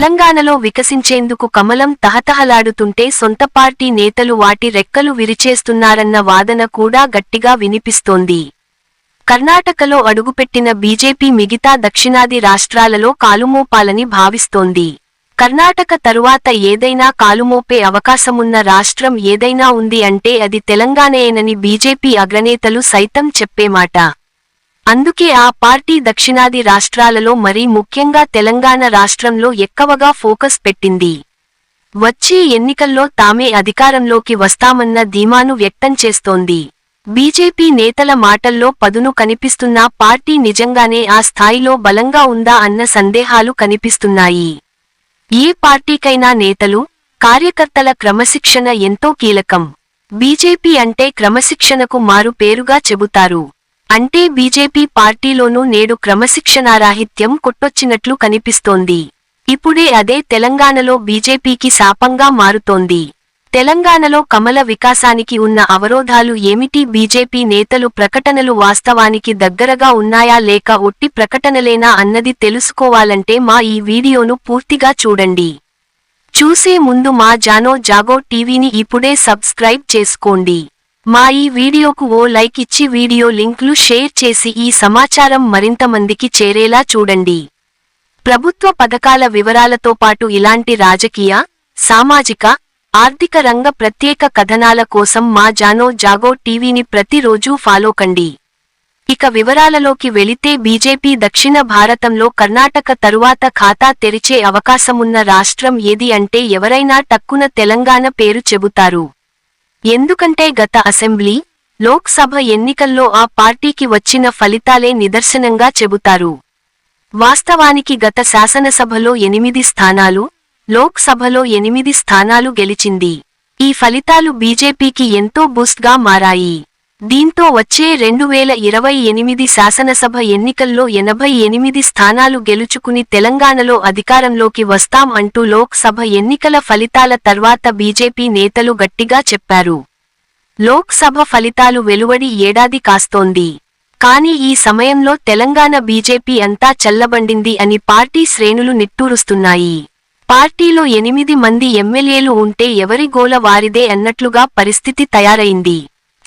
తెలంగాణలో వికసించేందుకు కమలం తహతహలాడుతుంటే సొంత పార్టీ నేతలు వాటి రెక్కలు విరిచేస్తున్నారన్న వాదన కూడా గట్టిగా వినిపిస్తోంది. కర్ణాటకలో అడుగుపెట్టిన బీజేపీ మిగతా దక్షిణాది రాష్ట్రాలలో కాలుమోపాలని భావిస్తోంది. కర్ణాటక తరువాత ఏదైనా కాలుమోపే అవకాశమున్న రాష్ట్రం ఏదైనా ఉంది అంటే అది తెలంగాణయేనని బీజేపీ అగ్రనేతలు సైతం చెప్పేమాట. అందుకే ఆ పార్టీ దక్షిణాది రాష్ట్రాలలో మరీ ముఖ్యంగా తెలంగాణ రాష్ట్రంలో ఎక్కువగా ఫోకస్ పెట్టింది. వచ్చే ఎన్నికల్లో తామే అధికారంలోకి వస్తామన్న ధీమాను వ్యక్తం చేస్తోంది. బీజేపీ నేతల మాటల్లో పదును కనిపిస్తున్నా పార్టీ నిజంగానే ఆ స్థాయిలో బలంగా ఉందా అన్న సందేహాలు కనిపిస్తున్నాయి. ఏ పార్టీకైనా నేతలు కార్యకర్తల క్రమశిక్షణ ఎంతో కీలకం. బీజేపీ అంటే క్రమశిక్షణకు మారు పేరుగా చెబుతారు. అంటే బీజేపీ పార్టీలోనూ నేడు క్రమశిక్షణారాహిత్యం కొట్టొచ్చినట్లు కనిపిస్తోంది. ఇప్పుడే అదే తెలంగాణలో బీజేపీకి శాపంగా మారుతోంది. తెలంగాణలో కమల వికాసానికి ఉన్న అవరోధాలు ఏమిటి? బీజేపీ నేతలు ప్రకటనలు వాస్తవానికి దగ్గరగా ఉన్నాయా లేక ఒట్టి ప్రకటనలేనా అన్నది తెలుసుకోవాలంటే మా ఈ వీడియోను పూర్తిగా చూడండి. చూసే ముందు మా జానో జాగో టీవీని ఇప్పుడే సబ్స్క్రైబ్ చేసుకోండి. మా ఈ వీడియోకు ఓ లైక్ ఇచ్చి వీడియో లింక్లు షేర్ చేసి ఈ సమాచారం మరింత మందికి చేరేలా చూడండి. ప్రభుత్వ పథకాల వివరాలతో పాటు ఇలాంటి రాజకీయ సామాజిక ఆర్థిక రంగ ప్రత్యేక కథనాల కోసం మా జానో జాగో టీవీని ప్రతిరోజూ ఫాలో కండి. ఇక వివరాలలోకి వెళితే బీజేపీ దక్షిణ భారతంలో కర్ణాటక తరువాత ఖాతా తెరిచే అవకాశమున్న రాష్ట్రం ఏది అంటే ఎవరైనా టక్కున తెలంగాణ పేరు చెబుతారు. ఎందుకంటే గత అసెంబ్లీ లోక్సభ ఎన్నికల్లో ఆ పార్టీకి వచ్చిన ఫలితాలే నిదర్శనంగా చెబుతారు. వాస్తవానికి గత శాసనసభలో ఎనిమిది స్థానాలు లోక్సభలో ఎనిమిది స్థానాలు గెలిచింది. ఈ ఫలితాలు బీజేపీకి ఎంతో బూస్ట్గా మారాయి. దీంతో వచ్చే రెండు వేల ఇరవై ఎనిమిది శాసనసభ ఎన్నికల్లో ఎనభై ఎనిమిది స్థానాలు గెలుచుకుని తెలంగాణలో అధికారంలోకి వస్తాం అంటూ లోక్సభ ఎన్నికల ఫలితాల తర్వాత బీజేపీ నేతలు గట్టిగా చెప్పారు. లోక్సభ ఫలితాలు వెలువడి ఏడాది కాస్తోంది. కానీ ఈ సమయంలో తెలంగాణ బీజేపీ అంతా చల్లబండింది అని పార్టీ శ్రేణులు నిట్టూరుస్తున్నాయి. పార్టీలో ఎనిమిది మంది ఎమ్మెల్యేలు ఉంటే ఎవరి గోల వారిదే అన్నట్లుగా పరిస్థితి తయారైంది.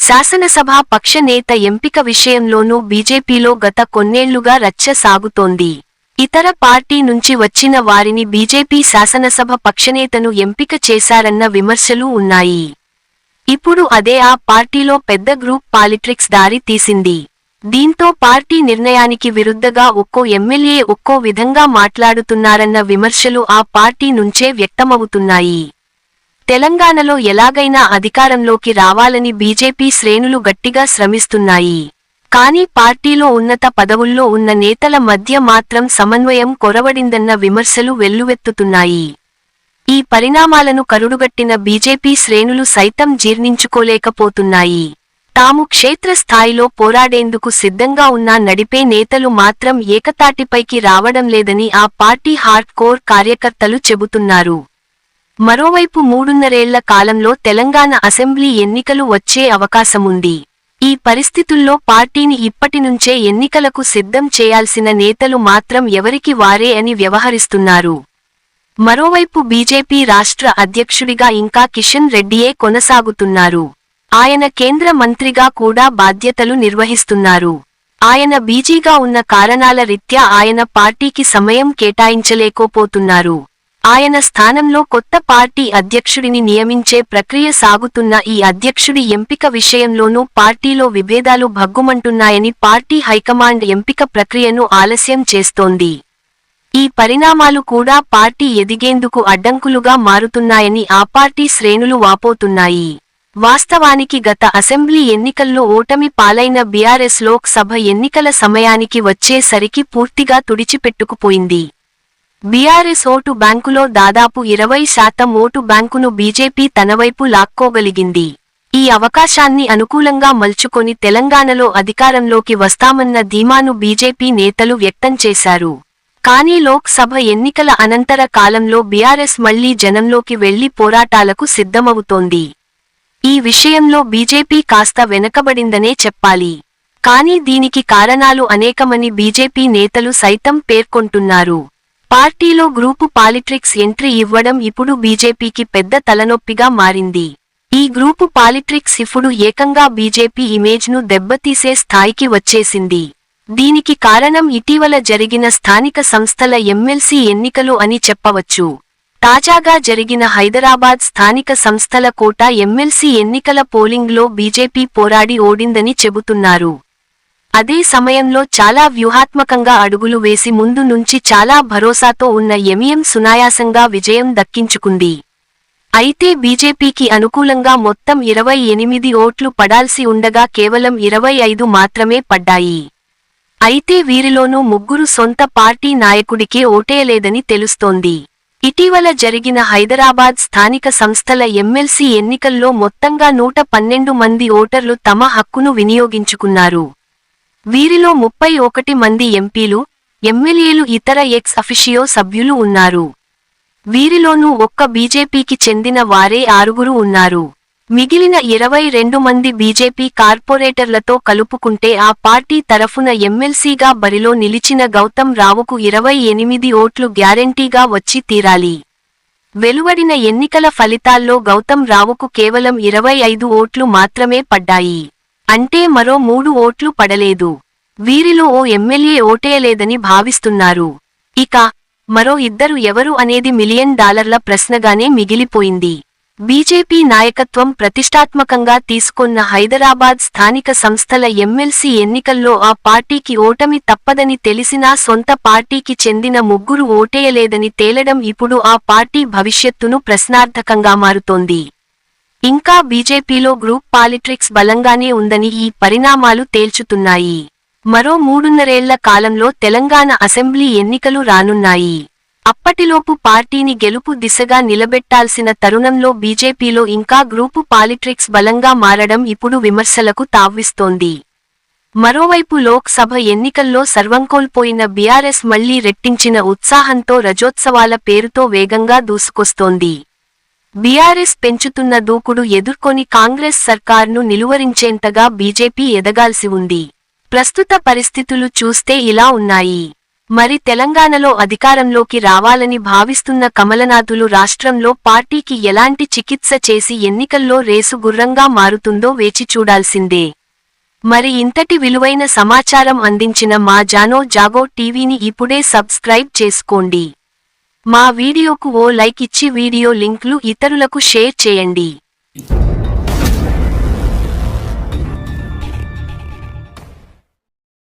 శాసనసభా పక్ష నేత ఎంపిక విషయంలోనూ బీజేపీలో గత కొన్నేళ్ళుగా రచ్చ సాగుతోంది. ఇతర పార్టీ నుంచి వచ్చిన వారిని బీజేపీ శాసనసభ పక్షనేతను ఎంపిక చేశారన్న విమర్శలు ఉన్నాయి. ఇప్పుడు అదే ఆ పార్టీలో పెద్ద గ్రూప్ పాలిట్రిక్స్ దారి తీసింది. దీంతో పార్టీ నిర్ణయానికి విరుద్ధగా ఒక్కో ఎమ్మెల్యే ఒక్కో విధంగా మాట్లాడుతున్నారన్న విమర్శలు ఆ పార్టీ నుంచే వ్యక్తమవుతున్నాయి. తెలంగాణలో ఎలాగైనా అధికారంలోకి రావాలని బీజేపీ శ్రేణులు గట్టిగా శ్రమిస్తున్నాయి. కానీ పార్టీలో ఉన్నత పదవుల్లో ఉన్న నేతల మధ్య మాత్రం సమన్వయం కొరవడిందన్న విమర్శలు వెల్లువెత్తుతున్నాయి. ఈ పరిణామాలను కరుడుగట్టిన బీజేపీ శ్రేణులు సైతం జీర్ణించుకోలేకపోతున్నాయి. తాము క్షేత్రస్థాయిలో పోరాడేందుకు సిద్ధంగా ఉన్నా నడిపే నేతలు మాత్రం ఏకతాటిపైకి రావడం లేదని ఆ పార్టీ హార్డ్ కోర్ కార్యకర్తలు చెబుతున్నారు. మరోవైపు మూడున్నరేళ్ళ కాలంలో తెలంగాణ అసెంబ్లీ ఎన్నికలు వచ్చే అవకాశముంది. ఈ పరిస్థితుల్లో పార్టీని ఇప్పటినుంచే ఎన్నికలకు సిద్ధం చేయాల్సిన నేతలు మాత్రం ఎవరికి వారే అని వ్యవహరిస్తున్నారు. మరోవైపు బీజేపీ రాష్ట్ర అధ్యక్షుడిగా ఇంకా కిషన్ రెడ్డియే కొనసాగుతున్నారు. ఆయన కేంద్ర మంత్రిగా కూడా బాధ్యతలు నిర్వహిస్తున్నారు. ఆయన బీజీగా ఉన్న కారణాల రీత్యా ఆయన పార్టీకి సమయం కేటాయించలేకపోతున్నారు. ఆయన స్థానంలో కొత్త పార్టీ అధ్యక్షుడిని నియమించే ప్రక్రియ సాగుతున్న ఈ అధ్యక్షుడి ఎంపిక విషయంలోనూ పార్టీలో విభేదాలు భగ్గుమంటున్నాయని పార్టీ హైకమాండ్ ఎంపిక ప్రక్రియను ఆలస్యం చేస్తోంది. ఈ పరిణామాలు కూడా పార్టీ ఎదిగేందుకు అడ్డంకులుగా మారుతున్నాయని ఆ పార్టీ శ్రేణులు వాపోతున్నాయి. వాస్తవానికి గత అసెంబ్లీ ఎన్నికల్లో ఓటమి పాలైన బీఆర్ఎస్ లోక్ సభ ఎన్నికల సమయానికి వచ్చేసరికి పూర్తిగా తుడిచిపెట్టుకుపోయింది. బీఆర్ఎస్ ఓటు బ్యాంకులో దాదాపు ఇరవై శాతం ఓటు బ్యాంకును బీజేపీ తనవైపు లాక్కోగలిగింది. ఈ అవకాశాన్ని అనుకూలంగా మల్చుకొని తెలంగాణలో అధికారంలోకి వస్తామన్న ధీమాను బీజేపీ నేతలు వ్యక్తం చేశారు. కానీ లోక్ సభ ఎన్నికల అనంతర కాలంలో బీఆర్ఎస్ మళ్ళీ జనంలోకి వెళ్ళి పోరాటాలకు సిద్ధమవుతోంది. ఈ విషయంలో బీజేపీ కాస్త వెనకబడిందనే చెప్పాలి. కానీ దీనికి కారణాలు అనేకమని బీజేపీ నేతలు సైతం పేర్కొంటున్నారు. పార్టీలో గ్రూపు పాలిట్రిక్స్ ఎంట్రీ ఇవ్వడం ఇప్పుడు బీజేపీకి పెద్ద తలనొప్పిగా మారింది. ఈ గ్రూపు పాలిట్రిక్స్ ఇప్పుడు ఏకంగా బీజేపీ ఇమేజ్ను దెబ్బతీసే స్థాయికి వచ్చేసింది. దీనికి కారణం ఇటీవల జరిగిన స్థానిక సంస్థల ఎమ్మెల్సీ ఎన్నికలు అని చెప్పవచ్చు. తాజాగా జరిగిన హైదరాబాద్ స్థానిక సంస్థల కోట ఎమ్మెల్సీ ఎన్నికల పోలింగ్లో బీజేపీ పోరాడి ఓడిందని చెబుతున్నారు. అదే సమయంలో చాలా వ్యూహాత్మకంగా అడుగులు వేసి ముందు నుంచి చాలా భరోసాతో ఉన్న ఎంఎం సునాయాసంగా విజయం దక్కించుకుంది. అయితే బీజేపీకి అనుకూలంగా మొత్తం ఇరవై ఎనిమిది ఓట్లు పడాల్సి ఉండగా కేవలం ఇరవై ఐదు మాత్రమే పడ్డాయి. అయితే వీరిలోనూ ముగ్గురు సొంత పార్టీ నాయకుడికే ఓటేయలేదని తెలుస్తోంది. ఇటీవల జరిగిన హైదరాబాద్ స్థానిక సంస్థల ఎమ్మెల్సీ ఎన్నికల్లో మొత్తంగా నూట పన్నెండు మంది ఓటర్లు తమ హక్కును వినియోగించుకున్నారు. వీరిలో ముప్పై ఒకటి మంది ఎంపీలు ఎమ్మెల్యేలు ఇతర ఎక్స్ అఫిషియో సభ్యులు ఉన్నారు. వీరిలోనూ ఒక్క బీజేపీకి చెందిన వారే ఆరుగురు ఉన్నారు. మిగిలిన ఇరవై రెండు మంది బీజేపీ కార్పొరేటర్లతో కలుపుకుంటే ఆ పార్టీ తరఫున ఎమ్మెల్సీగా బరిలో నిలిచిన గౌతమ్ రావుకు ఇరవై ఎనిమిది ఓట్లు గ్యారంటీగా వచ్చి తీరాలి. వెలువడిన ఎన్నికల ఫలితాల్లో గౌతమ్ రావుకు కేవలం ఇరవై ఐదు ఓట్లు మాత్రమే పడ్డాయి. అంటే మరో మూడు ఓట్లు పడలేదు. వీరిలో ఓ ఎమ్మెల్యే ఓటేయలేదని భావిస్తున్నారు. ఇక మరో ఇద్దరు ఎవరు అనేది మిలియన్ డాలర్ల ప్రశ్నగానే మిగిలిపోయింది. బీజేపీ నాయకత్వం ప్రతిష్టాత్మకంగా తీసుకున్న హైదరాబాద్ స్థానిక సంస్థల ఎమ్మెల్సీ ఎన్నికల్లో ఆ పార్టీకి ఓటమి తప్పదని తెలిసినా సొంత పార్టీకి చెందిన ముగ్గురు ఓటేయలేదని తేలడం ఇప్పుడు ఆ పార్టీ భవిష్యత్తును ప్రశ్నార్థకంగా మారుతోంది. ఇంకా బీజేపీలో గ్రూప్ పాలిట్రిక్స్ బలంగానే ఉందని ఈ పరిణామాలు తేల్చుతున్నాయి. మరో మూడున్నరేళ్ళ కాలంలో తెలంగాణ అసెంబ్లీ ఎన్నికలు రానున్నాయి. అప్పటిలోపు పార్టీని గెలుపు దిశగా నిలబెట్టాల్సిన తరుణంలో బీజేపీలో ఇంకా గ్రూపు పాలిట్రిక్స్ బలంగా మారడం ఇప్పుడు విమర్శలకు తావ్విస్తోంది మరోవైపు లోక్సభ ఎన్నికల్లో సర్వంకోల్పోయిన బీఆర్ఎస్ మళ్ళీ రెట్టించిన ఉత్సాహంతో రజోత్సవాల పేరుతో వేగంగా దూసుకొస్తోంది. బీఆర్ఎస్ పెంచుతున్న దూకుడు ఎదుర్కొని కాంగ్రెస్ సర్కార్ను నిలువరించేంతగా బీజేపీ ఎదగాల్సి ఉంది. ప్రస్తుత పరిస్థితులు చూస్తే ఇలా ఉన్నాయి. మరి తెలంగాణలో అధికారంలోకి రావాలని భావిస్తున్న కమలనాథులు రాష్ట్రంలో పార్టీకి ఎలాంటి చికిత్స చేసి ఎన్నికల్లో రేసు గుర్రంగా మారుతుందో వేచి చూడాల్సిందే. మరి ఇంతటి విలువైన సమాచారం అందించిన మా జానో జాగో టీవీని ఇప్పుడే సబ్స్క్రైబ్ చేసుకోండి. మా వీడియోకు ఓ లైక్ ఇచ్చి వీడియో లింక్లు ఇతరులకు షేర్ చేయండి.